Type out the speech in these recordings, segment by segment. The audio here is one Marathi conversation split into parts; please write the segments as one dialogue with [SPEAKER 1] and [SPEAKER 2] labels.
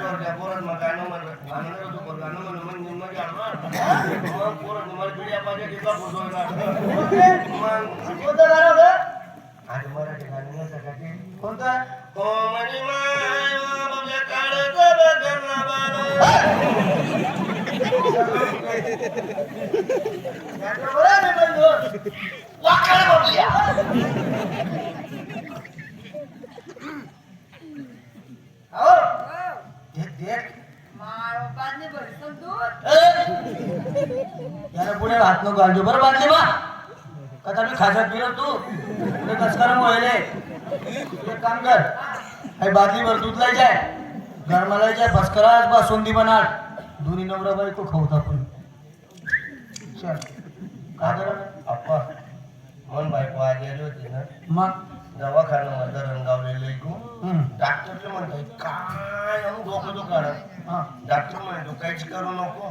[SPEAKER 1] त्या मग गाणं गाणं मग मला पाहिजे मग
[SPEAKER 2] कोणतं गाणं होतं
[SPEAKER 1] आणि मराठी गाणी
[SPEAKER 2] कोणतं
[SPEAKER 1] माय बाबा.
[SPEAKER 2] देख, देख. याला पुढे हात नको घालतो बरं बांधले बा. कथा मी खासात फिरव तू? पुढे कसकाराम व्हायले एक काम कर. काही बादली भर दूध लायचे गरमालायचे बसकराच बा सोंदी बनाड. दोन्ही नवरा बायको खाऊत आपण. चल. काय करा?
[SPEAKER 1] अप्पा मन बायको आली आली होती ना.
[SPEAKER 2] मग?
[SPEAKER 1] दवाखाना मध्ये रंगावलेलं ऐकू
[SPEAKER 2] हम्म.
[SPEAKER 1] डॉक्टरला म्हणताय काय डोकं दुखाडा
[SPEAKER 2] हा,
[SPEAKER 1] डॉक्टर म्हणतो काहीच करू नको.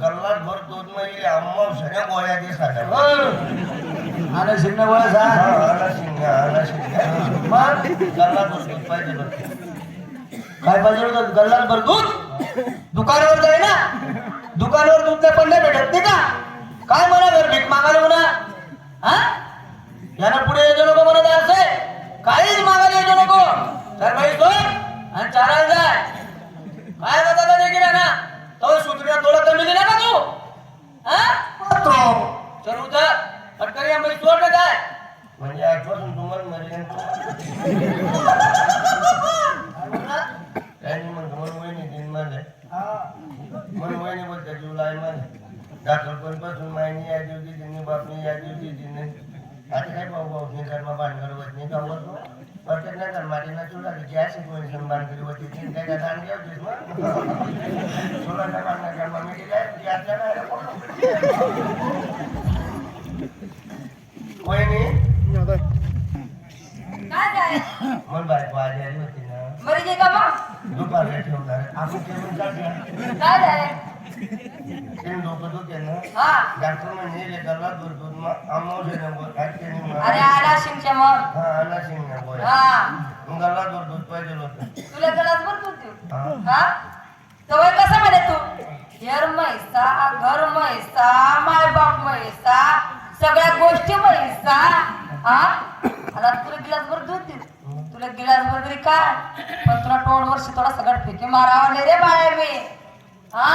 [SPEAKER 1] गल्लात भर दूधमध्ये अम्मा सगळ्या गोळ्या दे
[SPEAKER 2] आलं गोळा
[SPEAKER 1] आला शिंगा आला शिंगा.
[SPEAKER 2] मग
[SPEAKER 1] गल्लात भर दूध पाहिजे बरं.
[SPEAKER 2] काय पाहिजे होतं? गल्लात भर दूध दुकानावर जाय ना. दुकानावर दूध नाही पण नाही भेटत नाही का? काय म्हणा घर भीक मागायला म्हणा. हा? यानं पुढे काहीच मागायला यायचं नको. तर बाई सोय आणि चारायला जाय काय बघा देखील आहे ना? तो सुत्रिया थोडा कमी दिला का तू? हा? तो. चल उतर. पटकन या बाई सोड ना काय?
[SPEAKER 1] म्हणजे आजपासून तुम्हाला मरेन त्यांनी म्हणतो मन वहिनी दिन माझे मन वहिनी बोलते पण पासून मायनी या दिवशी तिने बापनी या दिवशी तिने. आता काय भाऊ भाऊ ने कर्म भानगड होत नाही का होत प्रत्येक ना कर्माची ना चुला गॅस एक महिने भानगडी होती तीन काय का दांडी होतीस मग चुला ना भानगड कर्म मी काय गॅसला काय वहिनी
[SPEAKER 3] काय जाय
[SPEAKER 1] मन बायको आली आली होती ना
[SPEAKER 3] मरी गे
[SPEAKER 1] नंबर काय त्यांनी मग
[SPEAKER 3] अरे आला शिंगच्या मग.
[SPEAKER 1] हा आला शिंग ना बोय
[SPEAKER 3] हा.
[SPEAKER 1] मग गल्ला दूध पाहिजे होतं.
[SPEAKER 3] तुला गलास भर तू देऊ.
[SPEAKER 1] हा.
[SPEAKER 3] सवय कसा म्हणे तू? घर म्हैसा घर म्हैसा माय बाप म्हैसा सगळ्या गोष्टी म्हैसा. हा? आता तुला गिलास भर दूध देऊ. तुला गिलास भर तरी काय? पण तुला तोंड वर्षी थोडा सगळं फेके मारावा नाही रे बाळा मी. हा?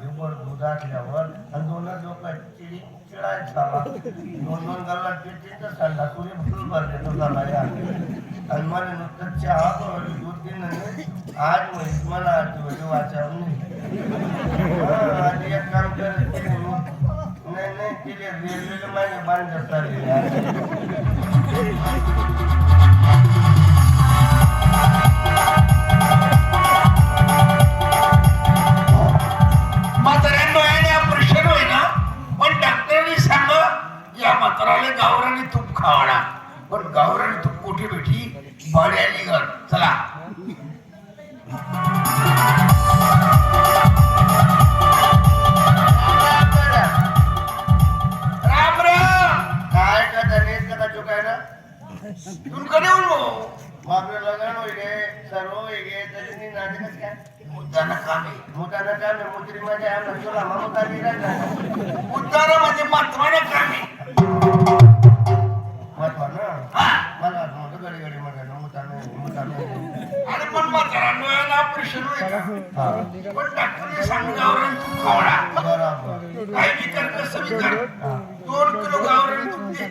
[SPEAKER 1] हिवर पाच आणि दोनच लोक चिडी चिडायच झाला. दोन दोन गल्ला पितील तर भरले तो झाला या. आणि मला नुसतं चहा दूध दिलं नाही. आज मला आठ दिवस नाही. एक काम करत नाही नाही तिथे रेल्वेला माझ्या बांधत
[SPEAKER 4] मोठी बेटी कुठे घर. चला. राम राम
[SPEAKER 1] काय
[SPEAKER 4] तुमकडे येऊन
[SPEAKER 1] लग्न होईल सर्व होईल तरी नाटकच काय?
[SPEAKER 4] मुद्दाना कामे.
[SPEAKER 1] मुताना कामे मी मुत्री मध्ये आला तुला
[SPEAKER 4] मुद्दाना म्हणजे महत्वाने कामे. पण म्हाताऱ्यांनो आहे ऑपरेशन होय का
[SPEAKER 1] हा.
[SPEAKER 4] पण डॉक्टरने सांग गावरानी तूप खावाडा काय विचार कसं विचार दोन किलो गावरानी तूप दे.